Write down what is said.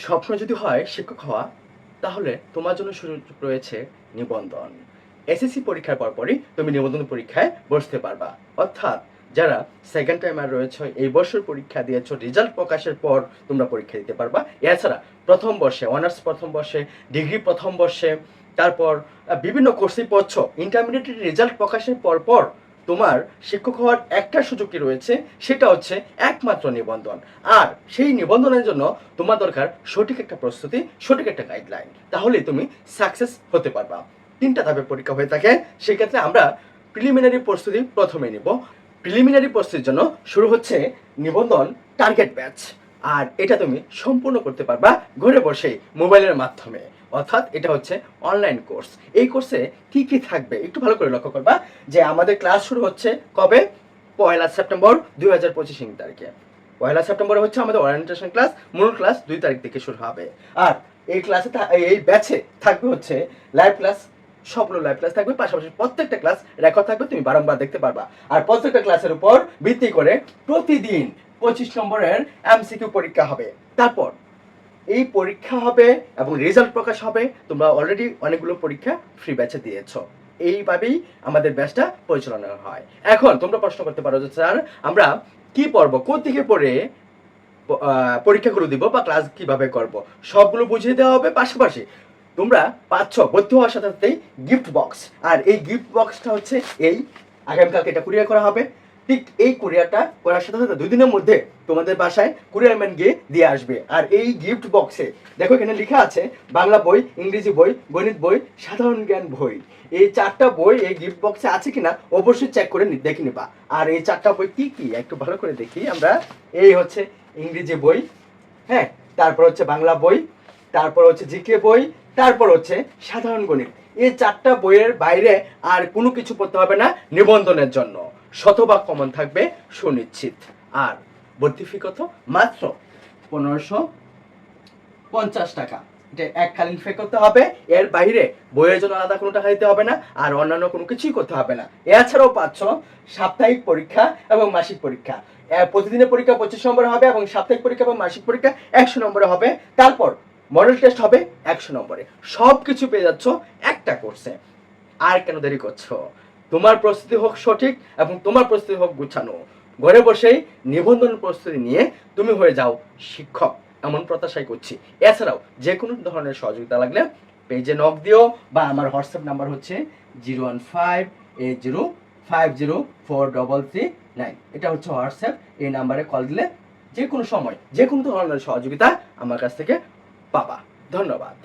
স্বপ্ন যদি হয় শিক্ষক হওয়া, তাহলে তোমার জন্য সুযোগ রয়েছে নিবন্ধন। এসএসসি পরীক্ষার পরপরই তুমি নিবন্ধন পরীক্ষায় বসতে পারবা। অর্থাৎ যারা সেকেন্ড টাইমার রয়েছে, এই বছর পরীক্ষা দিয়েছ রেজাল্ট প্রকাশের পর তোমরা পরীক্ষা দিতে পারবা। এছাড়া প্রথম বর্ষে অনার্স প্রথম বর্ষে ডিগ্রি প্রথম বর্ষে, তারপর বিভিন্ন কোর্সে পড়ছ। ইন্টারমিডিয়েট রেজাল্ট প্রকাশের পর পর তোমার শিক্ষক হওয়ার একটা সুযোগই রয়েছে? সেটা হচ্ছে একমাত্র নিবন্ধন। আর সেই নিবন্ধনের জন্য তোমার দরকার সঠিক একটা প্রস্তুতি, সঠিক একটা গাইডলাইন তাহলে তুমি সাকসেস হতে পারবা। তিনটা ধাপে পরীক্ষা হয়ে থাকে। সেক্ষেত্রে আমরা প্রিলিমিনারি প্রস্তুতি প্রথমে নিব। প্রিলিমিনারি প্রস্তুতির জন্য শুরু হচ্ছে নিবন্ধন টার্গেট ব্যাচ আর এটা তুমি সম্পূর্ণ করতে পারবা ঘরে বসে মোবাইলের মাধ্যমে। অর্থাৎ এটা হচ্ছে অনলাইন কোর্স এই কোর্সে কি কি থাকবে একটু ভালো করে লক্ষ্য করবা যে আমাদের ক্লাস শুরু হচ্ছে কবে? পয়লা সেপ্টেম্বর দুই হাজার পঁচিশ তারিখে। পয়লা সেপ্টেম্বর হচ্ছে আমাদের ওরিয়েন্টেশন ক্লাস মূল ক্লাস দুই তারিখ থেকে শুরু হবে। আর এই ক্লাসে এই ব্যাচে থাকবে হচ্ছে লাইভ ক্লাস সবগুলো লাইভ ক্লাস থাকবে, পাশাপাশি প্রত্যেকটা ক্লাস রেকর্ড থাকবে, তুমি বারংবার দেখতে পারবা। আর প্রত্যেকটা ক্লাসের উপর ভিত্তি করে প্রতিদিন পঁচিশ নম্বরের এমসিকিউ পরীক্ষা হবে। তারপর এই পরীক্ষা হবে এবং রেজাল্ট প্রকাশ হবে, তোমরা অলরেডি অনেকগুলো পরীক্ষা ফ্রি ব্যাচে দিয়েছ। এইভাবেই আমাদের ব্যাচটা পরিচালনা হয়। এখন তোমরা প্রশ্ন করতে পারো যে, স্যার, আমরা কি পড়ব? কোন দিকে পড়ে পরীক্ষাগুলো দিব বা ক্লাস কীভাবে করব? সবগুলো বুঝিয়ে দেওয়া হবে। পাশাপাশি তোমরা পাচ্ছ ভর্তি হওয়ার সাথে সাথেই গিফট বক্স আর এই গিফট বক্সটা হচ্ছে এই আগামীকালকে এটা কুরিয়ার করা হবে। ঠিক এই কুরিয়ারটা করার সাথে সাথে দুই দিনের মধ্যে তোমাদের বাসায় কুরিয়ার ম্যান গিয়ে দিয়ে আসবে। আর এই গিফট বক্সে দেখো এখানে লেখা আছে, বাংলা বই, ইংরেজি বই, গণিত বই, সাধারণ জ্ঞান বই। এই চারটা বই এই গিফট বক্সে আছে কিনা অবশ্যই চেক করে দেখে নিবা। আর এই চারটা বই কি কি? একটু ভালো করে দেখি আমরা। এই হচ্ছে ইংরেজি বই হ্যাঁ? তারপর হচ্ছে বাংলা বই তারপর হচ্ছে জিকে বই, তারপর হচ্ছে সাধারণ গণিত। এই চারটা বইয়ের বাইরে আর কোনো কিছু পড়তে হবে না নিবন্ধনের জন্য। শতভাগ কমন থাকবে সুনিশ্চিত। আর ভর্তি ফি কত? মাত্র পনেরোশো পঞ্চাশ টাকা। এটা এককালীন ফে করতে হবে। এর বাইরে বইয়ের জন্য আলাদা কোনো টাকা দিতে হবে না, আর অন্যান্য কোনো কিছুই করতে হবে না। এছাড়াও পাচ্ছ সাপ্তাহিক পরীক্ষা এবং মাসিক পরীক্ষা। প্রতিদিনের পরীক্ষা পঁচিশ নম্বরে হবে এবং সাপ্তাহিক পরীক্ষা এবং মাসিক পরীক্ষা একশো নম্বরে হবে। তারপর মডেল টেস্ট হবে একশো নম্বরে। সব কিছু পেয়ে যাচ্ছ একটা কোর্সে আর কেন দেরি করছ? তোমার প্রস্তুতি হোক সঠিক এবং তোমার প্রস্তুতি হোক গুছানো। ঘরে বসেই নিবন্ধন প্রস্তুতি নিয়ে তুমি হয়ে যাও শিক্ষক। এমন প্রত্যাশাই করছি। এছাড়াও যে কোনো ধরনের সহযোগিতা লাগলে পেজে নক দিও বা আমার হোয়াটসঅ্যাপ নাম্বার হচ্ছে zero one five eight zero five zero four double three nine এটা হচ্ছে হোয়াটসঅ্যাপ এই নাম্বারে কল দিলে যে কোনো সময় যে কোনো ধরনের সহযোগিতা আমার কাছ থেকে পাবা ধন্যবাদ।